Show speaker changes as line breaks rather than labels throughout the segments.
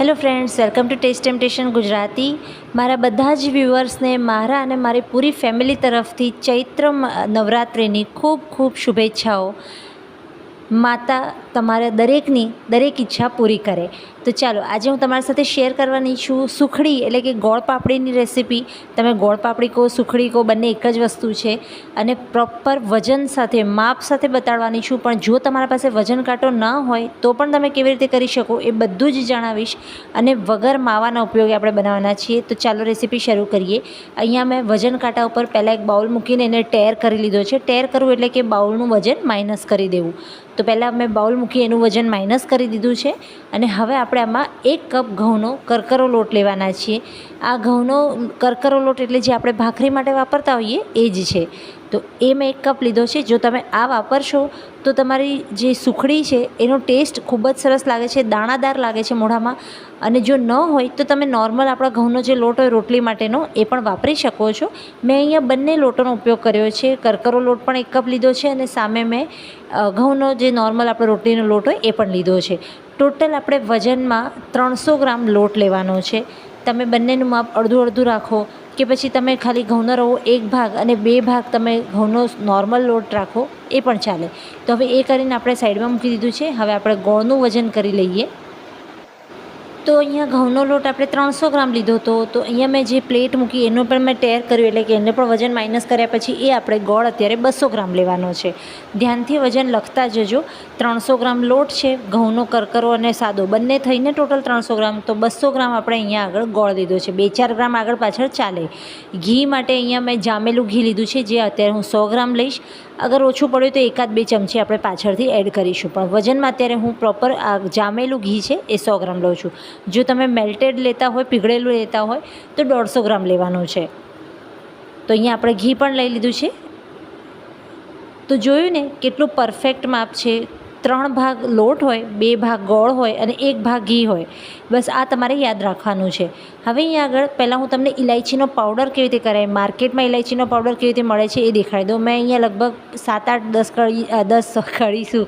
Hello friends, welcome to taste temptation Gujarati. મારા બધા જ વ્યૂવર્સને મારા અને મારી પૂરી ફેમિલી તરફથી ચૈત્ર નવરાત્રિની ખૂબ ખૂબ શુભેચ્છાઓ. માતા તમારા દરેકની દરેક ઈચ્છા પૂરી કરે. તો ચાલો, આજે હું તમારી સાથે શેર કરવાની છું સુખડી એટલે કે ગોળ પાપડીની રેસીપી તમે ગોળ પાપડી કહો, સુખડી કહો, બંને એક જ વસ્તુ છે. અને પ્રોપર વજન સાથે, માપ સાથે બતાડવાની છું. પણ જો તમારા પાસે વજન કાંટો ન હોય, તો પણ તમે કેવી રીતે કરી શકો એ બધું જ જણાવીશ. અને વગર માવાના ઉપયોગે આપણે બનાવવાના છીએ. તો ચાલો રેસીપી શરૂ કરીએ. અહીંયા મેં વજન કાંટા ઉપર પહેલાં એક બાઉલ મૂકીને એને ટેર કરી લીધો છે. ટેર કરવું એટલે કે બાઉલનું વજન માઇનસ કરી દેવું. તો પહેલાં મેં બાઉલ મૂકી, એનું વજન માઇનસ કરી દીધું છે. અને હવે આપણે આમાં એક કપ ઘઉંનો કરકરો લોટ લેવાના છીએ. આ ઘઉંનો કરકરો લોટ એટલે જે આપણે ભાખરી માટે વાપરતા હોઈએ એ જ છે. તો એ મેં એક કપ લીધો છે. જો તમે આ વાપરશો, તો તમારી જે સુખડી છે, એનો ટેસ્ટ ખૂબ જ સરસ લાગે છે, દાણાદાર લાગે છે મોઢામાં. અને જો ન હોય, તો તમે નોર્મલ આપણા ઘઉંનો જે લોટ હોય, રોટલી માટેનો, એ પણ વાપરી શકો છો. મેં અહીંયા બંને લોટોનો ઉપયોગ કર્યો છે. કરકરો લોટ પણ એક કપ લીધો છે અને સામે મેં ઘઉંનો જે નોર્મલ આપણો રોટલીનો લોટ હોય, એ પણ લીધો છે. ટોટલ આપણે વજનમાં ત્રણસો ગ્રામ લોટ લેવાનો છે. તમે બંનેનું માપ અડધું અડધું રાખો કે પછી તમે ખાલી ઘઉંનો રવો એક ભાગ અને બે ભાગ તમે ઘઉંનો નોર્મલ લોટ રાખો, એ પણ ચાલે. તો હવે એ કરીને આપણે સાઈડમાં મૂકી દીધું છે. હવે આપણે ગોળનું વજન કરી લઈએ. તો અહીંયા ઘઉંનો લોટ આપણે ત્રણસો ગ્રામ લીધો હતો. તો અહીંયા મેં જે પ્લેટ મૂકી એનો પણ મેં ટેર કર્યું એટલે કે એને પણ વજન માઇનસ કર્યા પછી એ આપણે ગોળ અત્યારે બસો ગ્રામ લેવાનો છે. ધ્યાનથી વજન લખતા જજો. ત્રણસો ગ્રામ લોટ છે, ઘઉંનો કરકરો અને સાદો. બંને થઈને ટોટલ ત્રણસો ગ્રામ. તો બસો ગ્રામ આપણે અહીંયા આગળ ગોળ લીધો છે. બે ચાર ગ્રામ આગળ પાછળ ચાલે. ઘી માટે અહીંયા મેં જામેલું ઘી લીધું છે, જે અત્યારે હું સો ગ્રામ લઈશ. અગર ઓછું પડ્યું તો એકાદ બે ચમચી આપણે પાછળથી એડ કરીશું. પણ વજનમાં અત્યારે હું પ્રોપર આ જામેલું ઘી છે એ સો ગ્રામ લઉં છું. જો તમે મેલ્ટેડ લેતા હોય, પીગળેલું લેતા હોય, તો દોઢસો ગ્રામ લેવાનું છે. તો અહીંયા આપણે ઘી પણ લઈ લીધું છે. તો જોયું ને કેટલું પરફેક્ટ માપ છે. ત્રણ ભાગ લોટ હોય, બે ભાગ ગોળ હોય અને એક ભાગ ઘી હોય. બસ આ તમારે યાદ રાખવાનું છે. હવે અહીંયા આગળ પહેલાં હું તમને ઇલાયચીનો પાવડર કેવી રીતે કરાય, માર્કેટમાં ઇલાયચીનો પાવડર કેવી રીતે મળે છે એ દેખાડી દઉં. મેં અહીંયા લગભગ સાત આઠ દસ કળી દસ કળીશું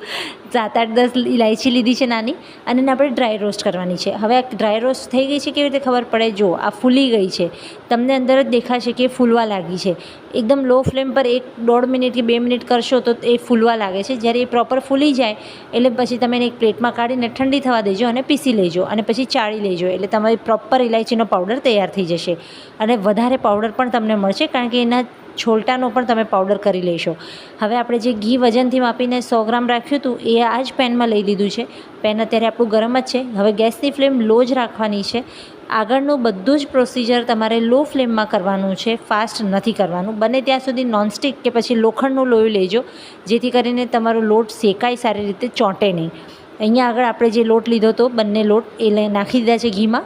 સાત આઠ દસ ઇલાયચી લીધી છે નાની અને એને આપણે ડ્રાય રોસ્ટ કરવાની છે. હવે આ ડ્રાય રોસ્ટ થઈ ગઈ છે કેવી રીતે ખબર પડે? જો આ ફૂલી ગઈ છે. તમને અંદર જ દેખાશે કે ફૂલવા લાગી છે. એકદમ લો ફ્લેમ પર એક દોઢ મિનિટ કે બે મિનિટ કરશો તો એ ફૂલવા લાગે છે. જ્યારે એ પ્રોપર ફૂલી જાય, એટલે પછી તમે એને એક પ્લેટમાં કાઢીને ઠંડી થવા દેજો અને પીસી લેજો અને પછી ચાળી લેજો. એટલે તમારી પ્રોપર ઇલાયચીનો પાવડર તૈયાર થઈ જશે. અને વધારે પાવડર પણ તમને મળશે કારણ કે એના છોલટાનો પણ તમે પાવડર કરી લેશો. હવે આપણે જે ઘી વજનથી માપીને સો ગ્રામ રાખ્યું હતું, એ આ જ પેનમાં લઈ લીધું છે. પેન અત્યારે આપણું ગરમ જ છે. હવે ગેસની ફ્લેમ લો જ રાખવાની છે. આગળનું બધું જ પ્રોસિજર તમારે લો ફ્લેમમાં કરવાનું છે ફાસ્ટ નથી કરવાનું. બને ત્યાં સુધી નોનસ્ટિક કે પછી લોખંડનું લોહી લેજો, જેથી કરીને તમારો લોટ શેકાય સારી રીતે, ચોંટે નહીં. અહીંયા આગળ આપણે જે લોટ લીધો હતો, બંને લોટ એ નાખી દીધા છે ઘીમાં.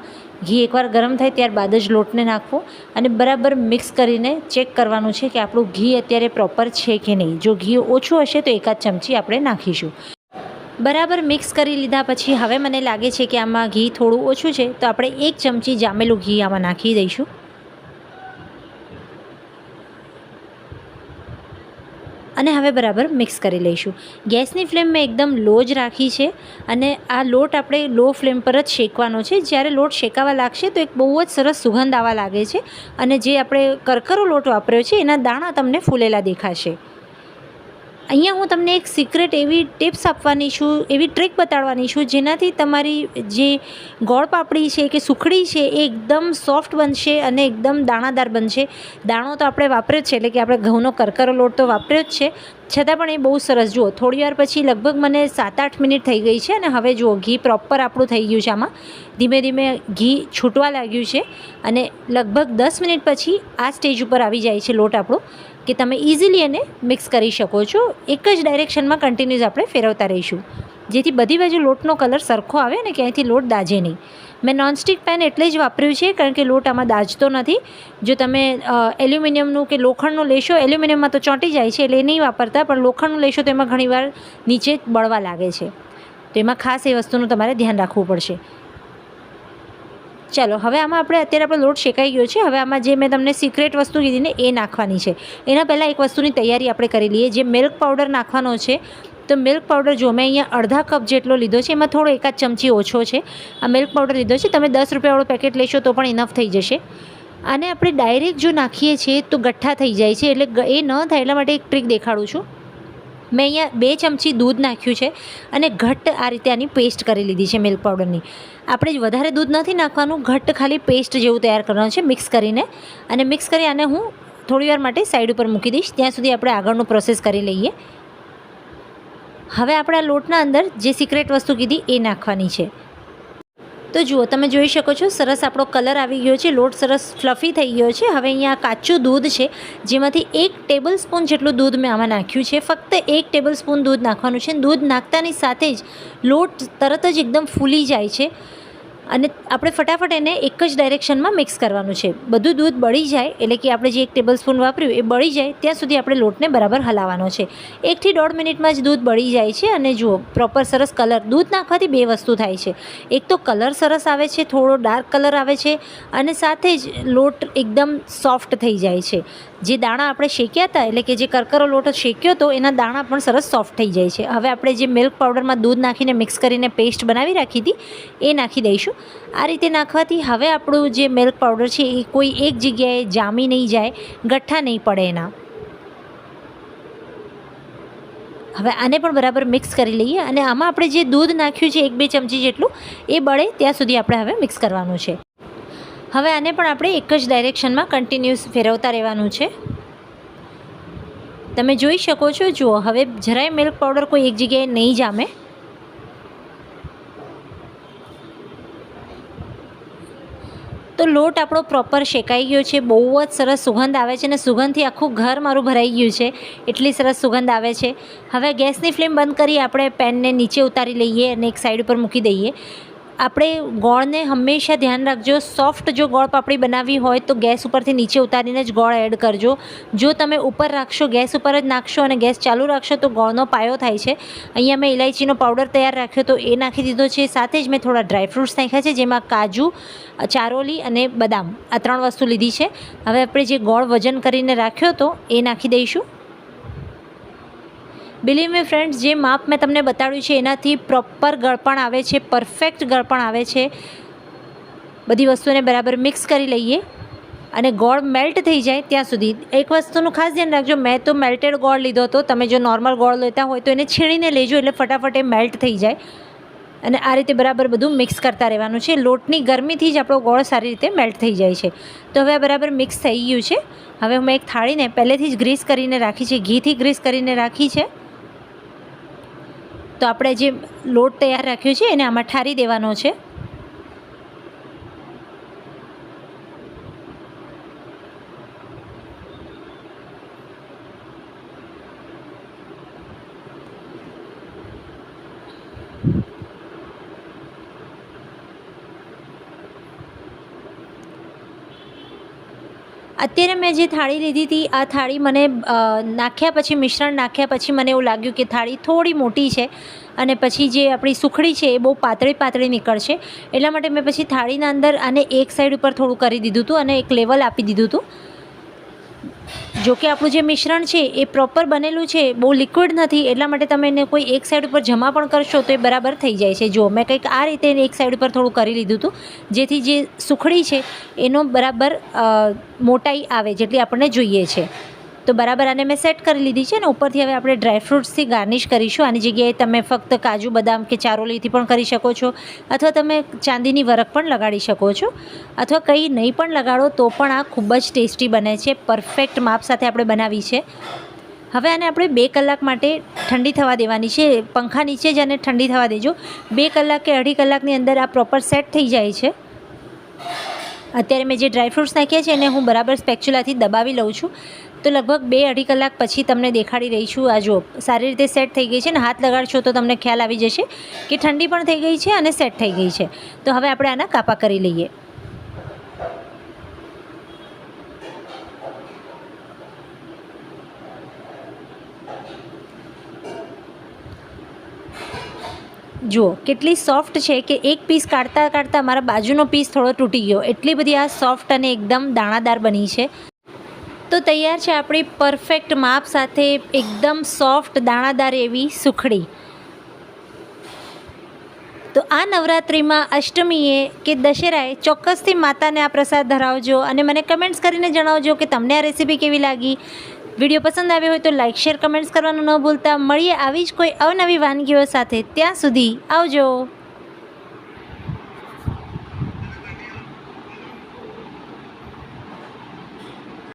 ઘી એકવાર ગરમ થાય ત્યારબાદ જ લોટને નાખવો અને બરાબર મિક્સ કરીને ચેક કરવાનું છે કે આપણું ઘી અત્યારે પ્રોપર છે કે નહીં. જો ઘી ઓછું હશે તો એકાદ ચમચી આપણે નાખીશું. બરાબર મિક્સ કરી લીધા પછી હવે મને લાગે છે કે આમાં ઘી થોડું ઓછું છે તો આપણે એક ચમચી જામેલું ઘી આમાં નાખી દઈશું. અને હવે બરાબર મિક્સ કરી લઈશું. ગેસની ફ્લેમ મેં એકદમ લો જ રાખી છે અને આ લોટ આપણે લો ફ્લેમ પર જ શેકવાનો છે. જ્યારે લોટ શેકાવા લાગશે તો એક બહુ જ સરસ સુગંધ આવવા લાગે છે અને જે આપણે કરકરો લોટ વાપર્યો છે, એના દાણા તમને ફૂલેલા દેખાશે. અહીંયા હું તમને એક સિક્રેટ એવી ટિપ્સ આપવાની છું, એવી ટ્રીક બતાડવાની છું, જેનાથી તમારી જે ગોળ પાપડી છે કે સુખડી છે એ એકદમ સોફ્ટ બનશે અને એકદમ દાણાદાર બનશે. દાણો તો આપણે વાપર્યો જ છે, એટલે કે આપણે ઘઉંનો કરકરો લોટ તો વાપર્યો જ છે. છતાં પણ એ બહુ સરસ. જુઓ, થોડી વાર પછી લગભગ મને સાત આઠ મિનિટ થઈ ગઈ છે અને હવે જુઓ, ઘી પ્રોપર આપણું થઈ ગયું છે આમાં. ધીમે ધીમે ઘી છૂટવા લાગ્યું છે અને લગભગ દસ મિનિટ પછી આ સ્ટેજ ઉપર આવી જાય છે લોટ આપણો. કે તમે ઇઝીલી એને મિક્સ કરી શકો છો. એક જ ડાયરેક્શનમાં કન્ટિન્યુઅસ આપણે ફેરવતા રહીશું. જેથી બધી બાજુ લોટનો કલર સરખો આવે ને ક્યાંયથી લોટ દાજે નહીં. મેં નોનસ્ટિક પેન એટલે જ વાપર્યું છે, કારણ કે લોટ આમાં દાજતો નથી. જો તમે એલ્યુમિનિયમનું કે લોખંડનું લેશો, એલ્યુમિનિયમમાં તો ચોંટી જાય છે, એટલે એ નહીં વાપરતા, પણ લોખંડનું લેશો તો એમાં ઘણીવાર નીચે બળવા લાગે છે. તો એમાં ખાસ એ વસ્તુનું તમારે ધ્યાન રાખવું પડશે. ચાલો, હવે આમાં આપણે અત્યારે આપણો લોટ શેકાઈ ગયો છે. હવે આમાં જે મેં તમને સિક્રેટ વસ્તુ કીધી ને, એ નાખવાની છે. એના પહેલાં એક વસ્તુની તૈયારી આપણે કરી લઈએ. જે મિલ્ક પાવડર નાખવાનો છે, તો મિલ્ક પાવડર જો મેં અહીંયા અડધા કપ જેટલો લીધો છે, એમાં થોડો એકાદ ચમચી ઓછો છે. આ મિલ્ક પાવડર લીધો છે, તમે દસ રૂપિયાવાળું પેકેટ લેશો તો પણ ઇનફ થઈ જશે. આને આપણે ડાયરેક્ટ જો નાખીએ છીએ, તો ગઠ્ઠા થઈ જાય છે. એટલે એ ન થાય એટલા માટે એક ટ્રીક દેખાડું છું. મેં અહીંયા બે ચમચી દૂધ નાખ્યું છે અને ઘટ્ટ આ રીતે આની પેસ્ટ કરી લીધી છે મિલ્ક પાવડરની આપણે વધારે દૂધ નથી નાખવાનું, ઘટ્ટ ખાલી પેસ્ટ જેવું તૈયાર કરવાનું છે મિક્સ કરીને. અને મિક્સ કરી આને હું થોડીવાર માટે સાઈડ ઉપર મૂકી દઈશ. ત્યાં સુધી આપણે આગળનું પ્રોસેસ કરી લઈએ. હવે આપણે આ લોટના અંદર જે સિક્રેટ વસ્તુ કીધી એ નાખવાની છે. તો જુઓ, તમે જોઈ શકો છો, સરસ આપણો કલર આવી ગયો છે, લોટ સરસ ફ્લફી થઈ ગયો છે. હવે અહીંયા કાચું દૂધ છે, જેમાંથી એક ટેબલ સ્પૂન જેટલું દૂધ મેં આમાં નાખ્યું છે. ફક્ત એક ટેબલ સ્પૂન દૂધ નાખવાનું છે. દૂધ નાખતાની સાથે જ લોટ તરત જ એકદમ ફૂલી જાય છે. અને આપણે ફટાફટ એને એક જ ડાયરેક્શનમાં મિક્સ કરવાનું છે. બધું દૂધ બળી જાય, એટલે કે આપણે જે એક ટેબલ સ્પૂન વાપર્યું એ બળી જાય, ત્યાં સુધી આપણે લોટને બરાબર હલાવવાનો છે. એકથી દોઢ મિનિટમાં જ દૂધ બળી જાય છે અને જુઓ પ્રોપર સરસ કલર દૂધ નાખવાથી બે વસ્તુ થાય છે. એક તો કલર સરસ આવે છે, થોડો ડાર્ક કલર આવે છે અને સાથે જ લોટ એકદમ સોફ્ટ થઈ જાય છે. જે દાણા આપણે શેક્યા હતા, એટલે કે જે કરકરો લોટ શેક્યો હતો, એના દાણા પણ સરસ સોફ્ટ થઈ જાય છે. હવે આપણે જે મિલ્ક પાવડરમાં દૂધ નાખીને મિક્સ કરીને પેસ્ટ બનાવી રાખી હતી, એ નાખી દઈશું. આ રીતે નાખવાથી હવે આપણું જે મિલ્ક પાવડર છે એ કોઈ એક જગ્યાએ જામી નહીં જાય, ગઠ્ઠા નહીં પડે એના. હવે આને પણ બરાબર મિક્સ કરી લઈએ અને આમાં આપણે જે દૂધ નાખ્યું છે એક બે ચમચી જેટલું, એ બળે ત્યાં સુધી આપણે હવે મિક્સ કરવાનું છે. હવે આને પણ આપણે એક જ ડાયરેક્શનમાં કન્ટિન્યુઅસ ફેરવતા રહેવાનું છે. તમે જોઈ શકો છો, જુઓ, હવે જરાય મિલ્ક પાવડર કોઈ એક જગ્યાએ નહીં જામે. તો લોટ આપણો પ્રોપર શેકાઈ ગયો છે. બહુ જ સરસ સુગંધ આવે છે અને સુગંધથી આખું ઘર મારું ભરાઈ ગયું છે. એટલી સરસ સુગંધ આવે છે. હવે ગેસની ફ્લેમ બંધ કરી આપણે પેનને નીચે ઉતારી લઈએ અને એક સાઈડ ઉપર મૂકી દઈએ. આપણે ગોળને હંમેશા ધ્યાન રાખજો. સોફ્ટ જો ગોળ પાપડી બનાવવી હોય તો ગેસ ઉપરથી નીચે ઉતારીને જ ગોળ એડ કરજો. જો તમે ઉપર રાખશો, ગેસ ઉપર જ નાખશો અને ગેસ ચાલુ રાખશો તો ગોળનો પાયો થાય છે. અહીંયા મેં ઇલાયચીનો પાવડર તૈયાર રાખ્યો તો એ નાખી દીધો છે. સાથે જ મેં થોડા ડ્રાયફ્રૂટ્સ નાખ્યા છે, જેમાં કાજુ, ચારોલી અને બદામ આ ત્રણ વસ્તુ લીધી છે. હવે આપણે જે ગોળ વજન કરીને રાખ્યો હતો એ નાખી દઈશું. બિલીવ મી ફ્રેન્ડ્સ જે માપ મેં તમને બતાડ્યું છે, એનાથી પ્રોપર ગળપણ આવે છે પરફેક્ટ ગળપણ આવે છે. બધી વસ્તુને બરાબર મિક્સ કરી લઈએ અને ગોળ મેલ્ટ થઈ જાય ત્યાં સુધી. એક વસ્તુનું ખાસ ધ્યાન રાખજો, મેં તો મેલ્ટેડ ગોળ લીધો હતો. તમે જો નોર્મલ ગોળ લેતા હોય તો એને છીણીને લેજો, એટલે ફટાફટ એ મેલ્ટ થઈ જાય. અને આ રીતે બરાબર બધું મિક્સ કરતા રહેવાનું છે. લોટની ગરમીથી જ આપણો ગોળ સારી રીતે મેલ્ટ થઈ જાય છે. તો હવે આ બરાબર મિક્સ થઈ ગયું છે. હવે મેં એક થાળીને પહેલેથી જ ગ્રીસ કરીને રાખી છે. ઘીથી ગ્રીસ કરીને રાખી છે. તો આપણે જે લોટ તૈયાર રાખ્યો છે એને આમાં ઠારી દેવાનો છે. અત્યારે મેં જે થાળી લીધી હતી, આ થાળી મને નાખ્યા પછી, મિશ્રણ નાખ્યા પછી મને એવું લાગ્યું કે થાળી થોડી મોટી છે અને પછી જે આપણી સુખડી છે એ બહુ પાતળી પાતળી નીકળશે. એટલા માટે મેં પછી થાળીના અંદર આને એક સાઈડ ઉપર થોડું કરી દીધું હતું અને એક લેવલ આપી દીધું હતું. જો કે આપણું જે મિશ્રણ છે, એ પ્રોપર બનેલું છે, બહુ લિક્વિડ નથી, એટલા માટે તમે એને કોઈ એક સાઈડ ઉપર જમા પણ કરશો તો એ બરાબર થઈ જાય છે. જો મેં કંઈક આ રીતે એક સાઈડ ઉપર થોડું કરી લીધું હતું, જેથી જે સુખડી છે, એનો બરાબર મોટાઈ આવે, જેટલી આપણને જોઈએ છે. તો બરાબર આને મેં સેટ કરી લીધી છે અને ઉપરથી હવે આપણે ડ્રાયફ્રૂટ્સથી ગાર્નિશ કરીશું. આની જગ્યાએ તમે ફક્ત કાજુ, બદામ કે ચારોલીથી પણ કરી શકો છો, અથવા તમે ચાંદીની વરખ પણ લગાડી શકો છો, અથવા કંઈ નહીં પણ લગાડો તો પણ આ ખૂબ જ ટેસ્ટી બને છે. પરફેક્ટ માપ સાથે આપણે બનાવી છે. હવે આને આપણે બે કલાક માટે ઠંડી થવા દેવાની છે. પંખા નીચે જ આને ઠંડી થવા દેજો. બે કલાક કે અઢી કલાકની અંદર આ પ્રોપર સેટ થઈ જાય છે. અત્યારે મેં જે ડ્રાયફ્રૂટ્સ નાખ્યા છે એને હું બરાબર સ્પેક્ચ્યુલાથી દબાવી લઉં છું. તો લગભગ બે અઢી કલાક પછી તમને દેખાડી રહી છું આ જો સારી રીતે સેટ થઈ ગઈ છે ને હાથ લગાડશો તો તમને ખ્યાલ આવી જશે કે ઠંડી પણ થઈ ગઈ છે અને સેટ થઈ ગઈ છે. તો હવે આપણે આના કાપા કરી લઈએ. જુઓ, કેટલી સોફ્ટ છે કે એક પીસ કાઢતા કાઢતા મારા બાજુનો પીસ થોડો તૂટી ગયો. એટલી બધી આ સોફ્ટ અને એકદમ દાણાદાર બની છે. તો તૈયાર છે આપણી પરફેક્ટ માપ સાથે એકદમ સોફ્ટ દાણાદાર એવી સુખડી. તો આ નવરાત્રિમાં અષ્ટમીએ કે દશેરાએ ચોક્કસથી માતાને આ પ્રસાદ ધરાવજો અને મને કમેન્ટ્સ કરીને જણાવજો કે તમને આ રેસીપી કેવી લાગી. વીડિયો પસંદ આવ્યો હોય તો લાઇક શેર કમેન્ટ્સ કરવાનું ન ભૂલતા. મળીએ આવી જ કોઈ અવનવી વાનગીઓ સાથે. ત્યાં સુધી આવજો.